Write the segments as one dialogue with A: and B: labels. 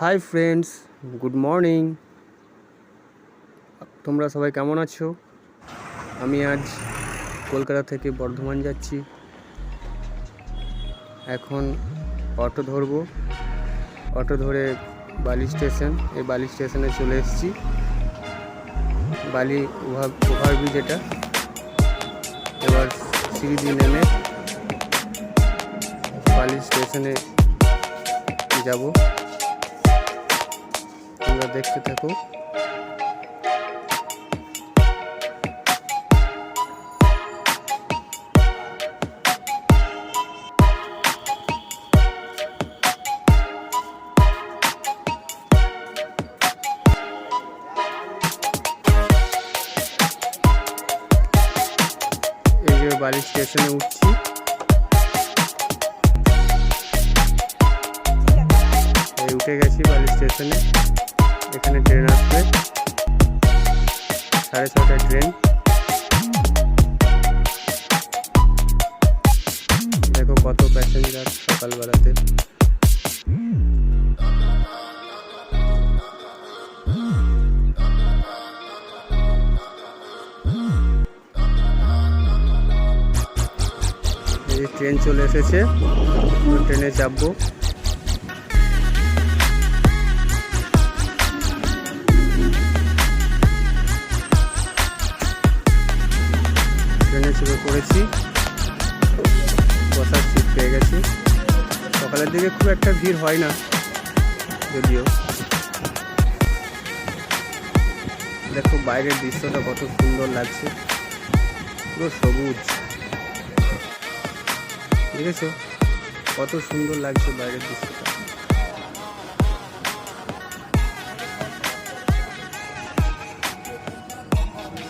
A: Hi friends good morning তোমরা সবাই কেমন আছো? আমি আজ কলকাতা থেকে বর্ধমান যাচ্ছি। এখন অটো ধরবো। অটো ধরে বালি স্টেশন, এই বালি স্টেশনে চলে এসেছি। বালি ওভার, ওভারব্রিজ এটা। এবার সিঁড়ি দিয়ে নেমে বালি স্টেশনে যাব। তোমরা দেখতে থাকো। এই যে বালি স্টেশনে উঠছি। এই উঠে গেছি বালি স্টেশনে। এখানে ট্রেন আসবে। সাড়ে ছটায় ট্রেন। দেখো কত প্যাসেঞ্জার সকালবেলাতে। ট্রেন চলে এসেছে। ট্রেনে চাপবো চেপে পড়েছি বসার সিট পেয়ে গেছি। সকালের দিকে খুব একটা ভিড় হয় না, যদিও। দেখো বাইরের দৃশ্যটা কত সুন্দর লাগছে। পুরো সবুজ। দেখেছ? কত সুন্দর লাগছে বাইরের দৃশ্যটা।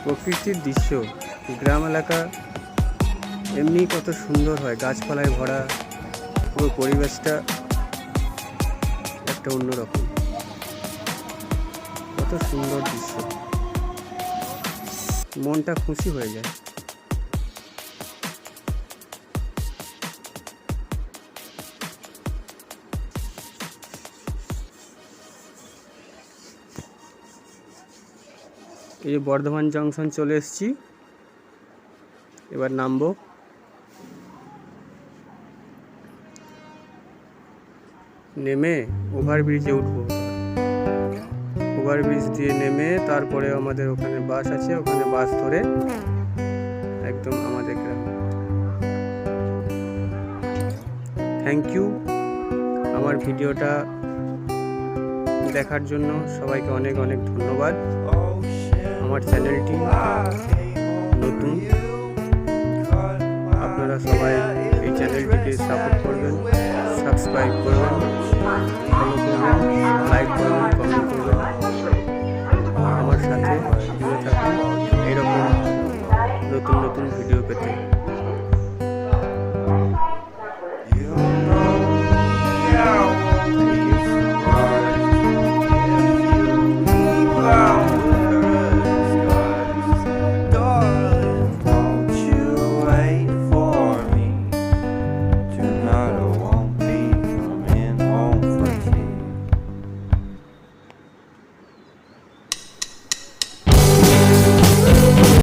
A: প্রকৃতির দৃশ্য। গ্রাম এলাকা, এমনি কত সুন্দর হয়, গাছপালায় ভরা, পুরো পরিবেশটা একটা অন্যরকম। কত সুন্দর দৃশ্য। মনটা খুশি হয়ে যায়। এই যে বর্ধমান জংশন চলে এসেছি। এবার নামবো। নেমে ওভারব্রিজে উঠবো। ওভারব্রিজ দিয়ে নেমে তারপরে আমাদের ওখানে বাস আছে, ওখানে বাস ধরে একদম আমাদের গ্রাম। থ্যাংক ইউ আমার ভিডিওটা দেখার জন্য। সবাইকে অনেক অনেক ধন্যবাদ। আমার চ্যানেলটি নতুন। আপনারা সবাই এই চ্যানেলটিকে সাপোর্ট করবেন সাবস্ক্রাইব করবেন ফলো করবেন লাইক করবেন কমেন্ট করবেন। আমার সাথে জুড়ে থাকুন। এরকম নতুন নতুন ভিডিও পেতে।